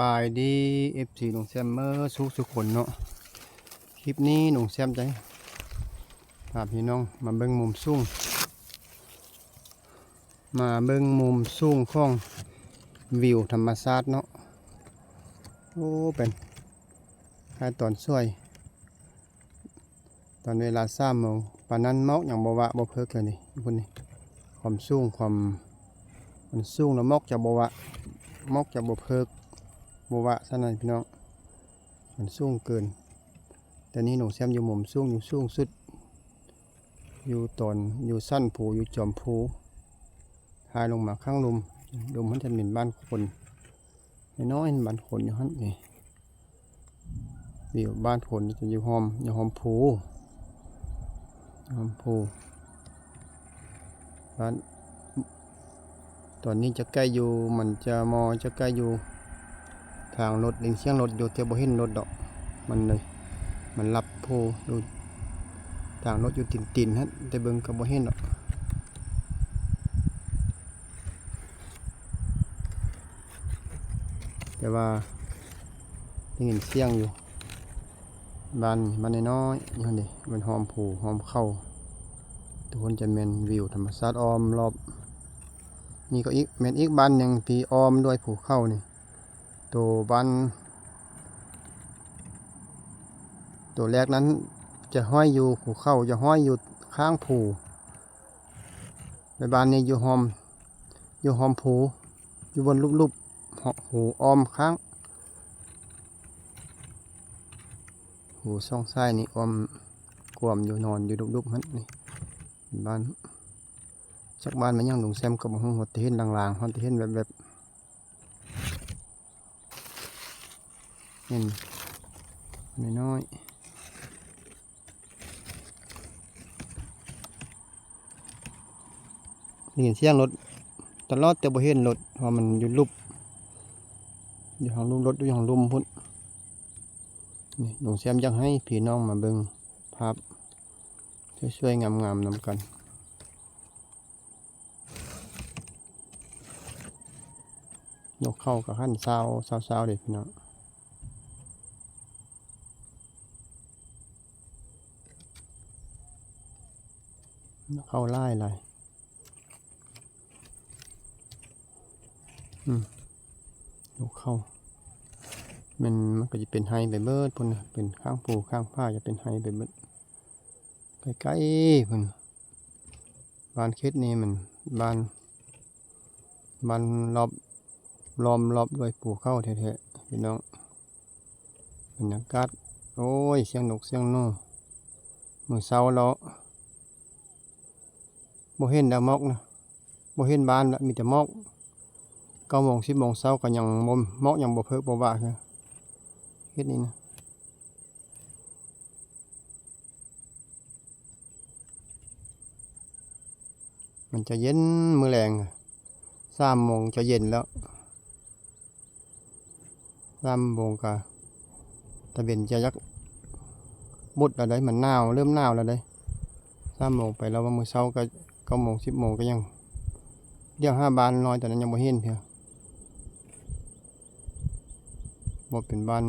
บายดีเอฟซีหนุ่งแซมเมอร์สุขสุขคนเนาะคลิปนี้หนุ่งแซมใจพาพี่น้องมาเบิ่งมุมสูงมาเบิ่งมุมสูงของวิวธรรมชาติเนาะโอ้เป็นแค่ตอนสวย ตอนเวลาสามโมงปานนั้นเมาอย่างบวะบ่เพิกเลยนี่พุ่นนี่ความสูงความมันสูงแล้วมอกจะบวะมอกจะบเพิก บวะซะหน่อยพี่น้อง มันสูงเกิน แต่นี้หนูแซมอยู่มุมสูงอยู่สูงสุด อยู่ตอนอยู่สั้นผูอยู่จอมผูทายลงมาข้างลุมลุมมันจะเป็นบ้านคนน้อยบ้านคนอยู่ฮั่นนี่อยู่บ้านคนจะอยู่หอมอยู่หอมผูหอมผูบ้านตอนนี้จะใกล้อยู่มันจะมอจะใกล้อยู่ ทางรถเลิงเสียงรถอยู่เที่ยบ่เห็นรถดอก มันเลย มันรับโพดูทางรถอยู่ตินตินๆฮะแต่เบิ่งก็บ่เห็นดอกแต่ว่าได้ยินเสียงอยู่บ้านบ้านน้อยๆอยู่หั่นดิมันหอมผูหอมเข้าทุกคนจะแม่นวิวธรรมชาติอ้อมรอบ นี่ก็อีกแม่นอีกบ้านหนึ่งที่อ้อมด้วยภูเข้านี่ ตัวบ้านตัวแรกนั้นจะห้อยอยู่ภูเขาจะห้อยอยู่ข้างภูในบ้านนี้อยู่หอมอยู่หอมภูอยู่บนลูบๆหูออมข้าง หูซ่องซ้นี่ออมกวมอยู่นอนอยู่ลูบๆฮันนี่บ้านจักบ้านมันยังหลงแซมกับหงหดที่เห็นลางๆหดที่เห็นแบบแบบ เห็นน้อยๆได้ยินเสียงรถตลอดแต่บ่เห็นรถเพราะมันอยู่ลุบอยู่ห้องลุมรถอยู่ห้องลุมพุ่นนี่หลวงแซมยากให้พี่น้องมาเบิ่งภาพช่วยๆงามๆนำกันยกเข้ากับขั้นเศร้าเศร้าเศร้าเด็กพี่น้อง เข้าไล่เลยอืมยกเข้า มันมันก็จะเป็นไฮไปเบิร์ดพุ่นเป็นข้างปูข้างผ้าจะเป็นไฮไปเบิร์ดใกล้ๆพุ่นบ้านเคสนี่มันบ้านบ้านรอบล้อมรอบด้วยปูเข้าแท้ๆพี่น้องบรรยากาศโอ้ยเสียงนกเสียงนกมือเช้าแล้ว บ่เห็นดาวมอกนะบ่เห็นบ้านละมีแต่มอกเก้าโมงสิบโมงเช้าก็ยังมมมอกยังบ่เพิกบ่ว่าคือเฮ็ดนี่นะมันจะเย็นมือแรงอะสามโมงจะเย็นแล้วลำบงกะตะเบนจะยักบุดอะไรมันหนาวเริ่มหนาวแล้วเลยสามโมงไปแล้วว่ามือเช้าก็ เก้าโมงสิบโมงก็ยังเดี๋ยวห้าบานน้อยแต่นั้นยังบ่เห็นเพียบ่เป็นบ้าน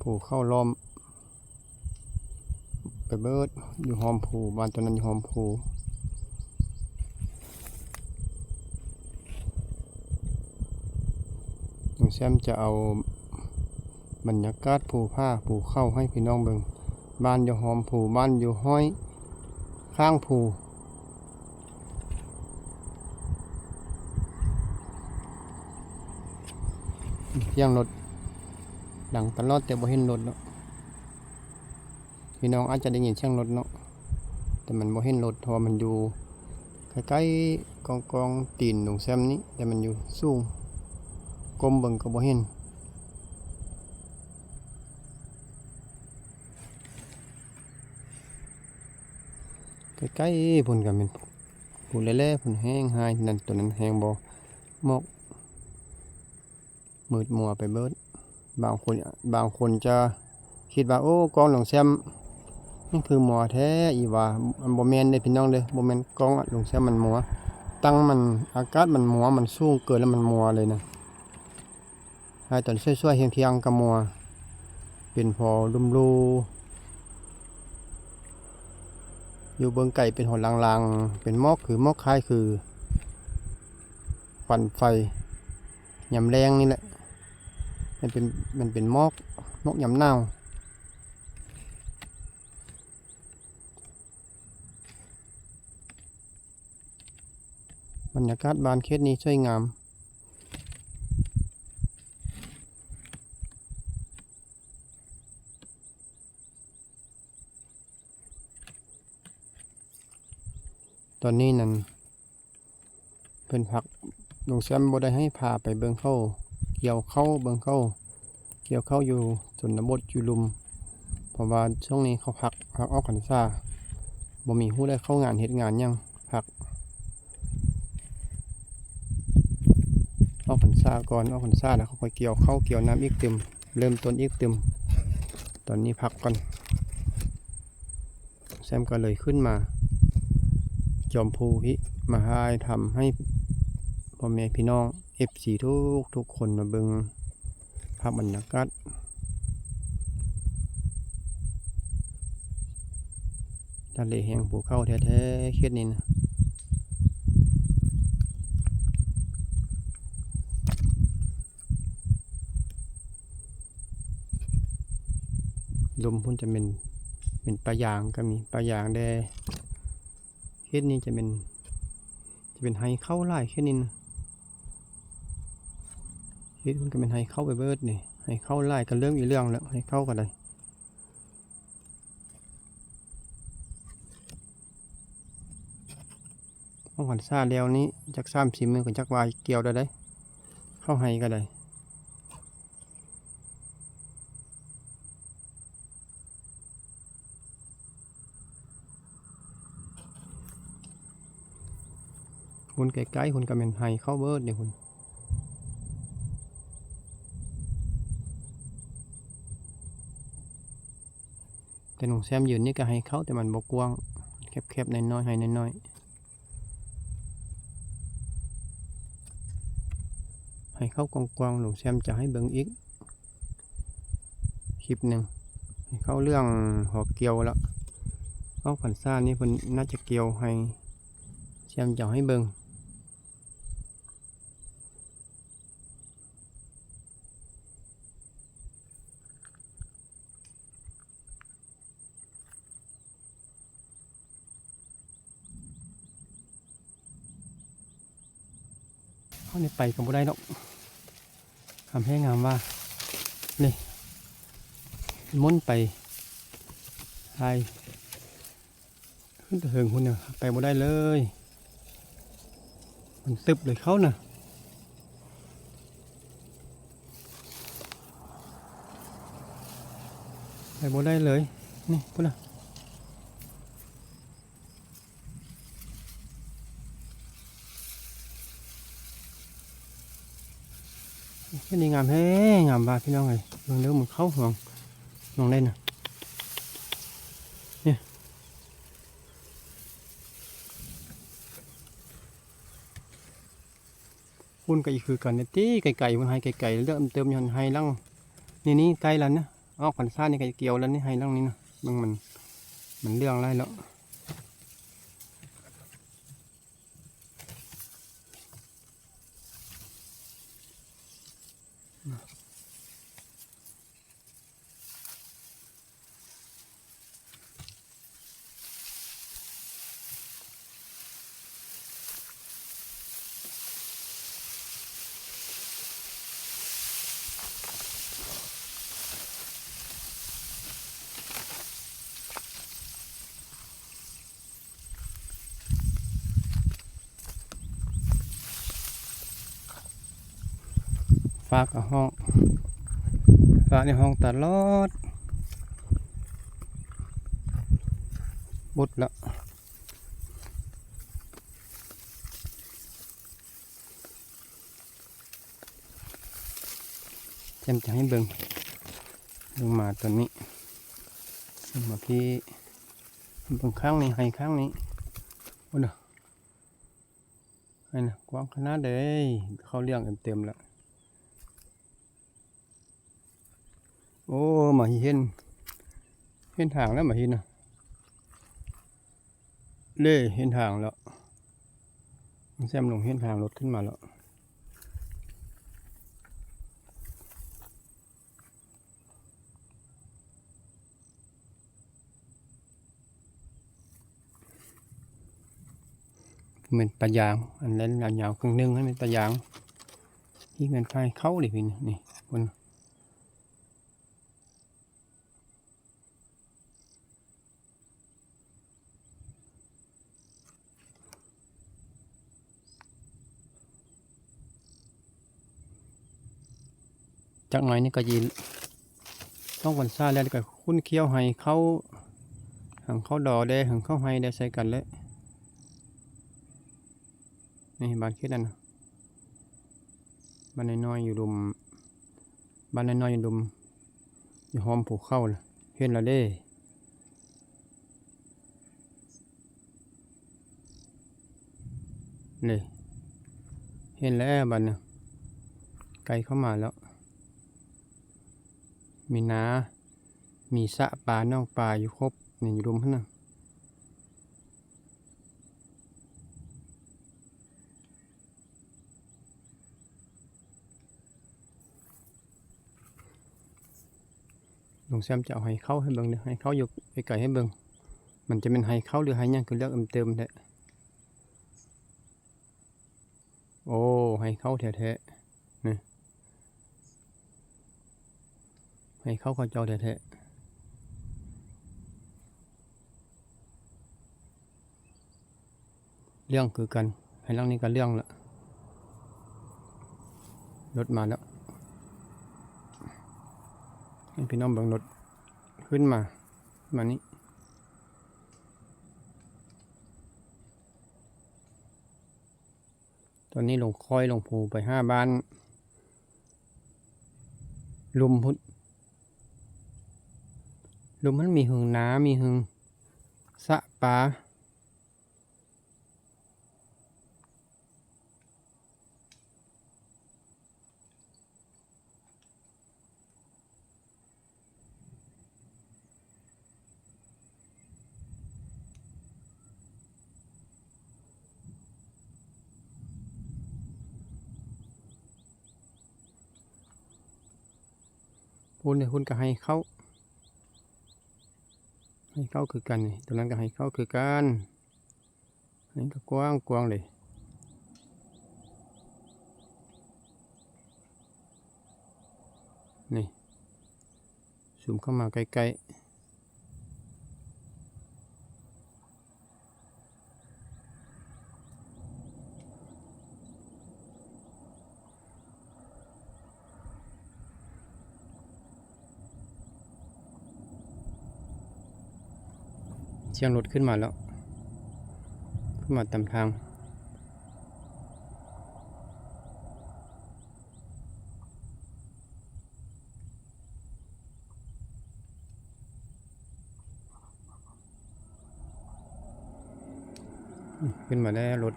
ผูเข้าล้อม ไปเบิดอยู่หอมผูบ้านตัวนั้นอยู่หอมผูลุงแซมจะเอาบรรยากาศผูผ้าผูเข้าให้พี่น้องเบิง บ้านอยู่หอมผูบ้านอยู่ห้อย ข้างผูเสียงรถดังตลอดแต่บ่เห็นรถเนาะพี่น้องอาจจะได้ยินเสียงรถเนาะแต่มันบ่เห็นรถเพราะมันอยู่ใกล้ๆกองกองตีนหลุงแซมนี้แต่มันอยู่สูงก้มเบิ่งก็บ่เห็น ใกล้ๆพุ่นก็เป็นพุ่นแล่ๆพุ่นแห้งหายนั่นตัวนั้นแห้งบ่หมอกมืดมัวไปเบิด บางคนบางคนจะคิดว่าโอ้กองหลวงแซมนี่คือหมอแท้อีว่ามันบ่แม่นเด้พี่น้องเด้บ่แม่นกองหลวงแซมมันหมอตั้งมันอากาศมันหมัวมันสูงเกินแล้วมันหมัวเลยนะให้ตอนช่วยๆเฮียงๆก็มัว เป็นพอลุ่มรู อยู่เบิงไก่เป็นหนลางๆ เป็นมอกคือมอกคล้ายคือควันไฟยำแรงนี่แหละ มันเป็นมันเป็นมอกมอกยำเน่าบรรยากาศบานเขตนี้สวยงาม ตอนนี้นั่นเพิ่นพักลุงแซมบ่ได้ให้พาไปเบิ่งเข้าเกี่ยวเข้าเบิ่งเข้าเกี่ยวเข้าอยู่ชนบทอยู่ลุมเพราะว่าช่วงนี้เขาพักพักออกพรรษาบ่มีผู้ได้เข้างานเฮ็ดงานยังพักออกพรรษาก่อนออกพรรษาแล้วเขาค่อยเกี่ยวเข้าเกี่ยวน้ำอีกเต็มเริ่มต้นอีกเต็มตอนนี้พักก่อนแซมก็เลยขึ้นมา จอมภูพิมาให้ทำให้พ่อแม่พี่น้องเอฟซีทุกทุกคนมาเบิงภาพบรรยากาศทะเลแห่งภูเขาแท้ๆเขตนี้นะลมพุ่นจะเป็นเป็นปลายางก็มีปลายางแด เขตนี้จะเป็น จะเป็นไฮเข้าไล่แค่นี้นะเขตมันก็เป็นไฮเข้าไปเบิดนี่ไฮเข้าไล่กันเรื่องอีเรื่องแล้วไฮเข้ากันเลยห้องหันซาแล้วนี้จักสามสี่มือกับจักวายเกี่ยวได้ได้เข้าไฮก็ได้ คุณใกล้ๆคุณก็เป็นไฮเข้าเบิร์ดเนี่ยคุณแต่หนุ่มแซมยืนนี่ก็ให้เข้าแต่มันบกกว้างแคบๆน้อยๆให้น้อยๆให้เข้ากว้างๆหนุ่มแซมจะให้เบิ่งอีกคลิปหนึ่งให้เข้าเรื่องหอกเกียวแล้วเอาผันซ่านี่เพิ่นน่าจะเกี่ยวให้แซมจะให้เบิ่ง เขาเนี่ไปกับบุได้ดอกคำแห้งามว่า นี่ม้นไปไทยขึ้นตะเหิงคุณเนี่ยไปบุได้เลย มันตึบเลยเขาน่ะไปบุได้เลย นี่พุ่นน่ะ แค่นี้งามแฮ่งามบาพี่น้องเลยเบิ่งเร็วมันเข้าห่วงน้องเล่นน่ะเนี่ยคุณก็อีกคือกันเนี่ยตีไก่ๆมันให้ไก่ๆเริ่มเติมยันให้ลังนี่นี่ไก่แล้วนะออกขวัญซ่านี่ไก่เกี่ยวแล้วนี่ให้ลังนี่นะเบิ่งมันมันเรื่องไรแล้วากับห้องฝากในห้องตลอดบุดละจำจะให้เบิงเบิงมาตัวนี้เบิ่งมาพี่เบิงข้างนี้ให้ข้างนี้บุดละอันน่ะกว้างขนาดเด้เขาเลี้ยงเต็มๆแล้ว โอ้มาเห็น เห็นทางแล้วมาเห็นนะเล่เห็นทางแล้วแซมลงเห็นทางรถขึ้นมาแล้วเหมือนปลายางอันนั้นยาวครึ่งนึงให้เป็นปลายางที่เงินไฟเข้าเลยพี่นี่นี่คน จากหน่อยนี่ก็ยีต้องวันซ่าแล้วก็คุ้นเคี้ยวให้เขาหังเขาดอได้หังเขาให้ได้ใส่กันเลยนี่บ้านคิดนั่นบ้านน้อยอยู่ดุมบ้านน้อยอยู่ดุมอยู่หอมผูกเข้าเห็นและเด้เลยเห็นแล้วบ้านนะไกลเข้ามาแล้ว มีนา มีสะปลาน้องปลาอยู่ครบนี่อยู่รุมพันนะลงแซมจะเอาให้เข้าให้เบิ่งเด้อให้เข้าอยู่ไกลให้เบิ่งมันจะเป็นให้เข้าหรือให้ยังคือเลือกเติมๆแท้โอ้ให้เข้าแท้ๆ ให้เขาเขาเจ้าแท้เรื่องคือกันให้เรื่องนี้ก็เรื่องละรถมาแล้วให้พี่น้องบิ่งรถขึ้นมา มานี้ตอนนี้ลงคอยลงภูไปห้าบ้าน ลุมพุทธ ลุมมันมีหึงน้ำมีหึงสะปลาพูดเนี่ยคุณก็ให้เข้า ให้เข้าคือกันตัวนั้นก็ให้เข้าคือกันนี่ก็กว้างกว้างเลยนี่ซูมเข้ามาใกล้ๆ เชียงรถขึ้นมาแล้ว ขึ้นมาตามทาง ขึ้นมาได้รถ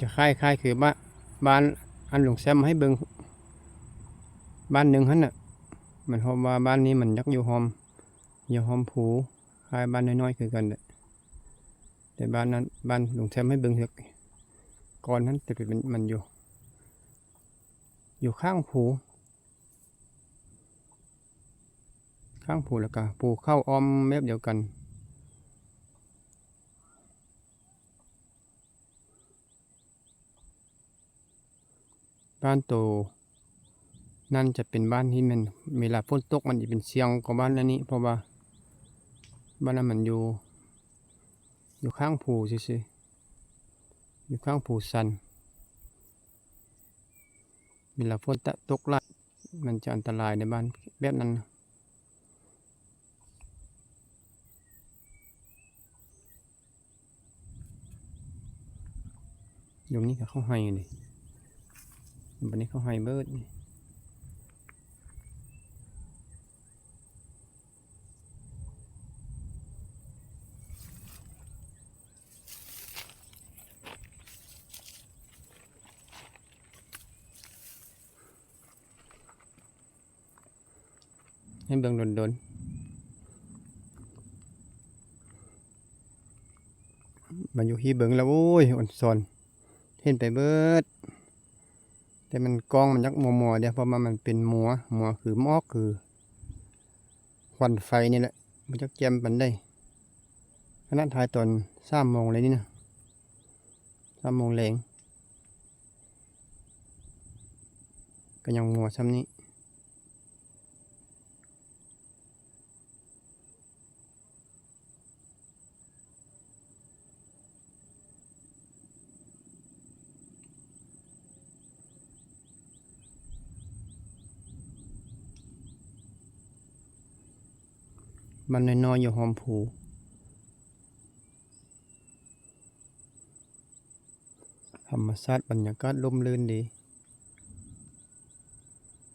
จะคล้ายคล้ายคือบ้า บ้านอันหลวงแซมให้เบิงบ้านหนึ่งหันน่ะมันหอมว่าบ้านนี้มันยักอยู่หอมอยู่หอมผูคล้ายบ้านน้อยๆคือกันแหละแต่บ้านนั้นบ้านหลวงแซมให้เบิงเถอะก่อนนั้นแต่เป็นมันอยู่ อยู่ข้างผูข้างผูแล้วก็ผูเข้าอ้อมแมบเดียวกัน บ้านโต นั่นจะเป็นบ้านที่มันเวลาฝนตกมันจะเป็นเสียงกว่าบ้านอันนี้ เพราะว่าบ้านนั้นมันอยู่ อยู่ข้างผูซื่ออยู่ข้างผูสันเวลาฝนตะตกลายมันจะอันตรายในบ้านแบบนั้นอยมนี้ก็เข้าให้นี่ วันนี้เขาหอยเบิดนี่ให้เบิ่งโดนๆมันอยู่ที่เบิ่งแล้วโอ้ยอ่อนซอน เห็นไปเบิด แต่มันกองมันยักมัวมัวๆเดียวเพราะมันมันเป็นมัวมัวคือมอกคือควันไฟนี่แหละมันจะเจมปันได้ขณะถ่ายตอนสามโมงเลยนี่นะสามโมงแรงก็ยังมัวซ้ำนี้ มันน้อยๆอยู่หอมผูธรรมชาติบรรยากาศร่มรื่นดี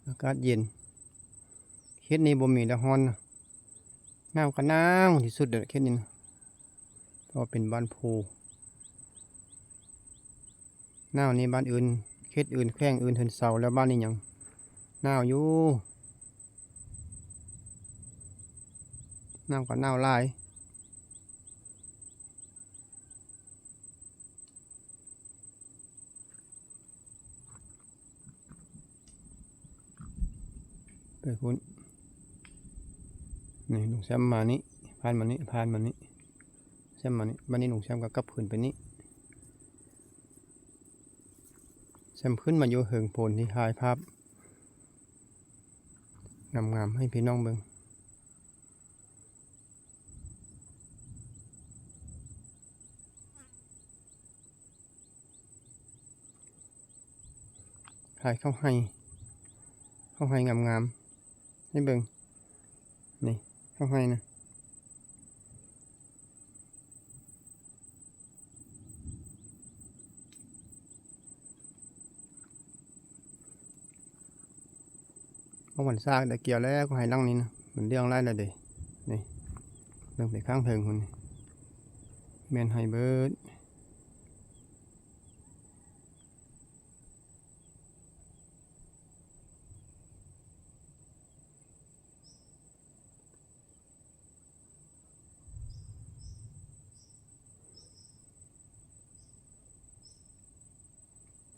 อากาศเย็นเขตนี้บ่มีแต่ฮ้อนนะหนาวก็หนาวที่สุดเด้อเขตนี้นะเพราะว่าเป็นบ้านภูหนาวนี่บ้านอื่นเขตอื่นแข้งอื่นเทินเสาแล้วบ้านนี้หยังหนาวอยู่ หนาวก็หนาวลายไปพุ่นนี่ลุงแซมมานี่ผ่านมานี่ผ่านมานี่แซมมานี่บ้านนี้ลุงแซมก็กลับขึ้นไปนี่แซมขึ้นมาอยู่เหิงโพนที่ถ่ายภาพงามๆให้พี่น้องเบิ่ง ถ่ายเข้าให้ เข้าให้งามๆให้เบิ่งนี่เข้าให้นะเอาหวันซากแต่เกี่ยวแล้วก็ให้ลังนี้นะมันเรื่องไรแล้วเด้นี่เรื่องไปข้างเทิงคนนี่แมนไฮเบิร์ด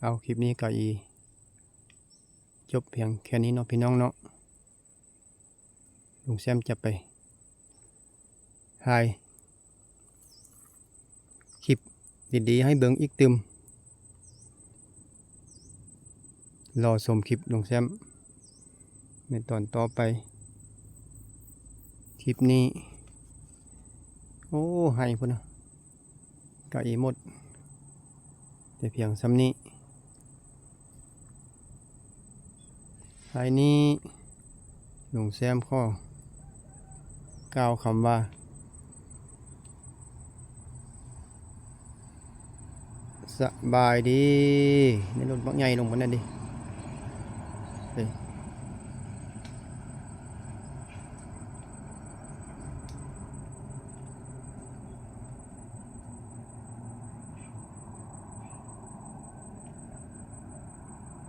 เอาคลิปนี้ก็อี จบเพียงแค่นี้เนาะพี่น้องเนาะลุงแซมจะไปถ่ายคลิปดีๆให้เบิ่งอีกตึมรอชมคลิปลุงแซมในตอนต่อไป คลิปนี้ โอ้ให้พุ่นนะกะอีหมด แต่เพียงซ้ำนี้ ท้ายนี้หลุงแซมข้อกล่าวคำว่า สบายดีในรถบักใหญ่ลงมานั่นดิเฮ้ย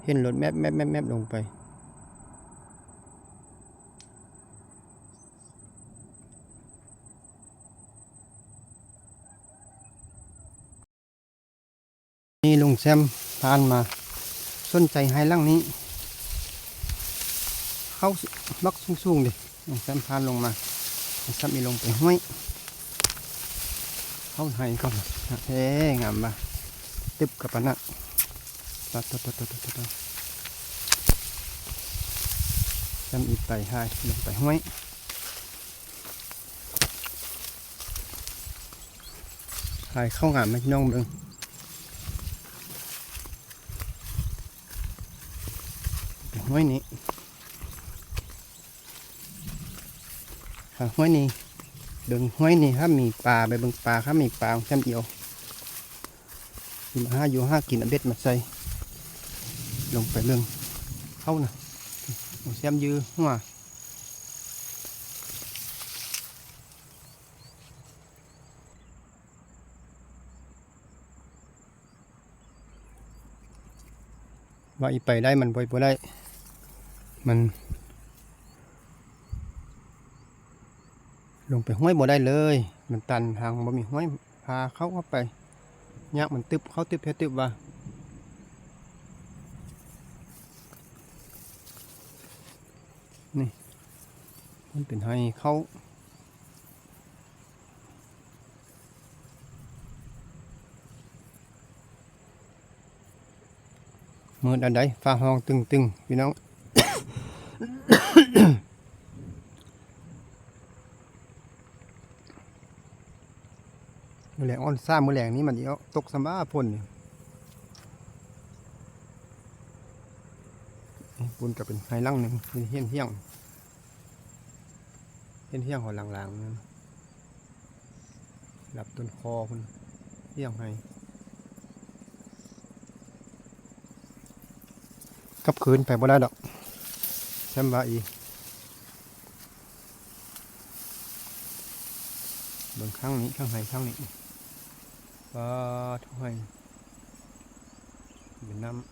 เห็นรถแมบแมบแมบแมบลงไป แซมผ่านมาสนใจให้ลังนี้ เข้าบักสูงๆดิแซมผ่านลงมาแซมมีลงไปห้วยเข้าให้ก่อนเฮ้งามมาตึบกับปะนะตัดตัดตัดตัดตัดตัดแซมอีกไปให้ลงไปห้วยให้เข้างามไหมพี่น้องเบิ่ง ห้วยนี้หาห้วยนี้เดินห้วยนี้ครับมีปลาไปเบิ่งปลาครับมีปลาของแซมเอียวมีมาห้าอยู่ห้ากินอเบ็ดมาใส่ลงไปเรื่องเข้านะของแซมยื้อหัวว่าอีไปได้มันไปบ่ได้ มันลงไปห้วยบ่ได้เลย มันตันทางบ่มีห้วยพาเขาเข้าไปยากมันตึบเขาตึบแค่ตึบว่านี่มันเป็นให้เขามืออันใดฟ้าห้องตึงๆพี่น้อง มือแหลงอ้อนซ่ามือแหลงนี้มันเดียวตกสำบ้าพ่นนี่ปุ่นกับเป็นไฮลังหนึ่งเป็นเฮี้ยนเฮี้ยงเฮี้ยนเฮี้ยงหอหลังๆนั่นหลับต้นคอพุ่นเฮี้ยงให้กับคืนไปบ่ได้ดอก แซมบาอีเบิ่งข้างนี้ข้างในข้างนี้ปลาถ้วยเป็นน้ำ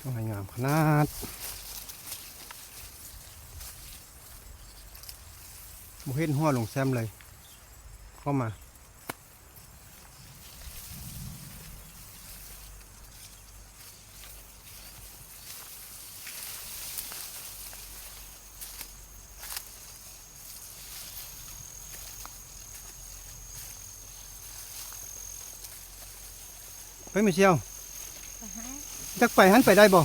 ถ้วยงามขนาด บุเห็นหัวลงแซมเลย เข้ามา ไปไม่เชียวจักไปหันไปได้บ่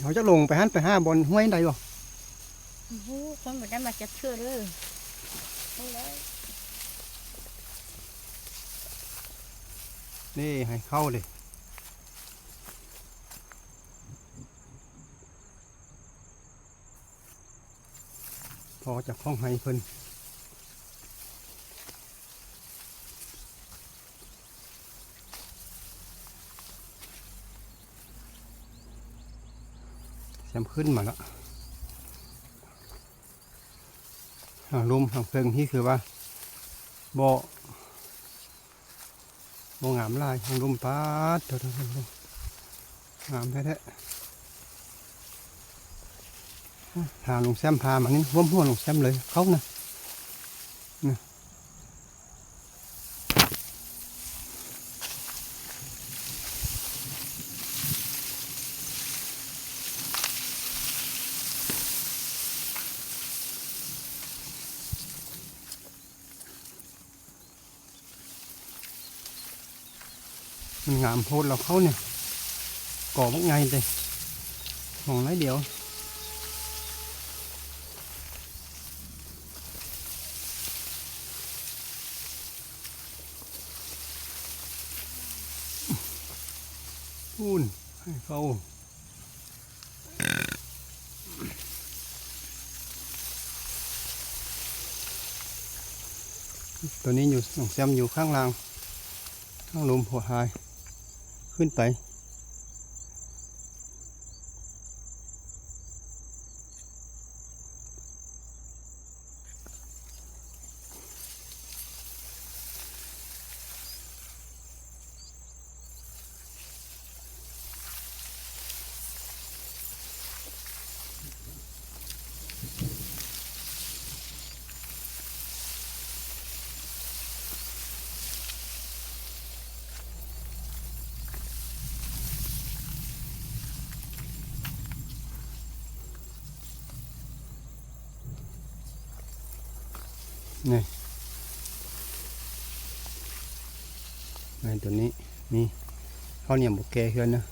เขาจะลงไปหันไปห้าบนห้วยใดบ่ โอ้โหคนบ่ได้มาจับเชื่อเลยเอาเลย นี่ให้เข้าเลยพอจากห้องให้เพิ่นแซมขึ้นมาแล้วทางลมทางเพลิงที่คือว่าบ่บ่งามลายทางลมปาดเดี๋ยวๆๆงามแท้ๆหางลงแซมพามานี่ว่มหัวลงแซมเลยเขานะนะ มันงามโพดเราเขาเนี่ยก่อมักไงเลยมองน้เดียวพูนให้เขาตัวนี้อยู่หนองแซมอยู่ข้างล่างข้างลุมหัวหาย ขึ้นไป นี่ในตัวนี้นี่ข้าวเหนียวบุกแกเฮือนนะ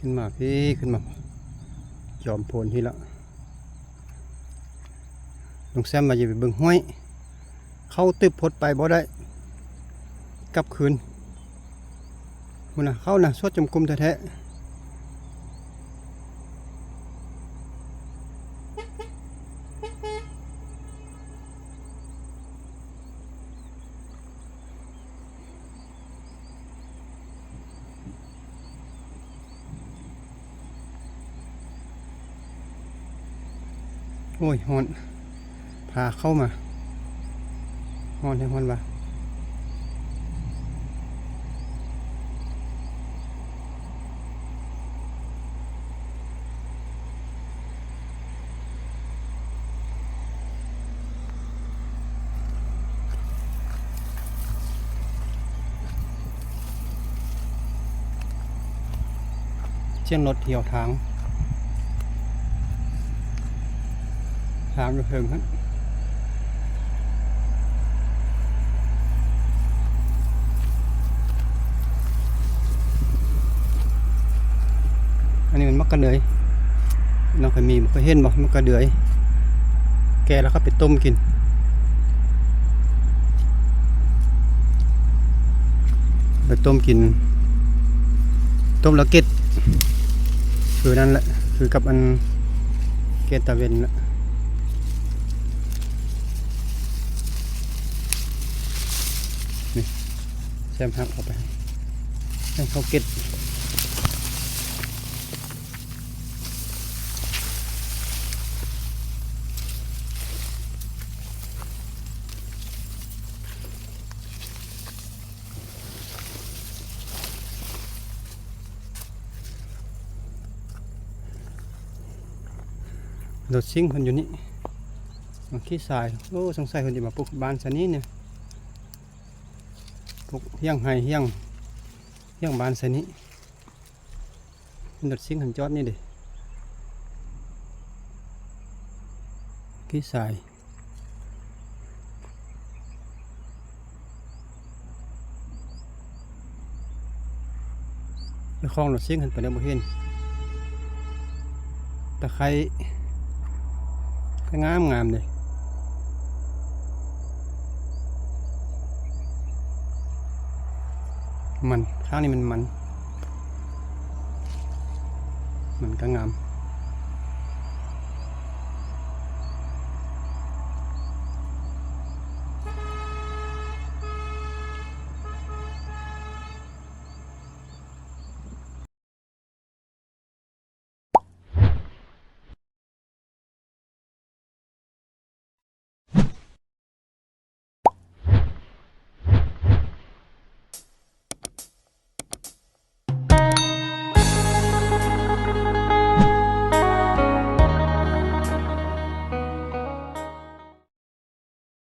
ขึ้นมาพี่ขึ้นมา จอมโพนที่ละลงแซมมาอยู่ไปเบิ่งห้วยเข้าตึบพดไปบ่ได้ กลับคืนคุณนะเข้านะสวดจมกุมแท้ๆ ฮอนพาเข้ามาฮอนให้ฮอนว่าเชียงรถเที่ยวทาง ทางอยู่เพิงครับอันนี้มันมักกระเดือยน้องเคยมีมันเคยเห็นบ่มักกะเดือย แกแล้วก็ไปต้มกินไปต้มกิน ต้มแล้วเก็ดคือนั่นแหละ คือกับอันเกตตะเวนละนี่แซมหักออกไปให้เขาเก็ดรถซิ่งคนอยู่นี่มาขี้ทราย โอ้ สงสัยคนจะมาปลูกบ้านสันนี้เนี่ย ปลูกเฮี้ยงไห้เฮี้ยงเฮี้ยงบ้านสันนี้รถซิ่งหันจอดนี่เดิขี้ทรายไปคลองรถซิ่งหันไปแล้วบ่เห็นตะไคร้ก็งามงามเลย มันข้างนี้มันมัน มันก็งาม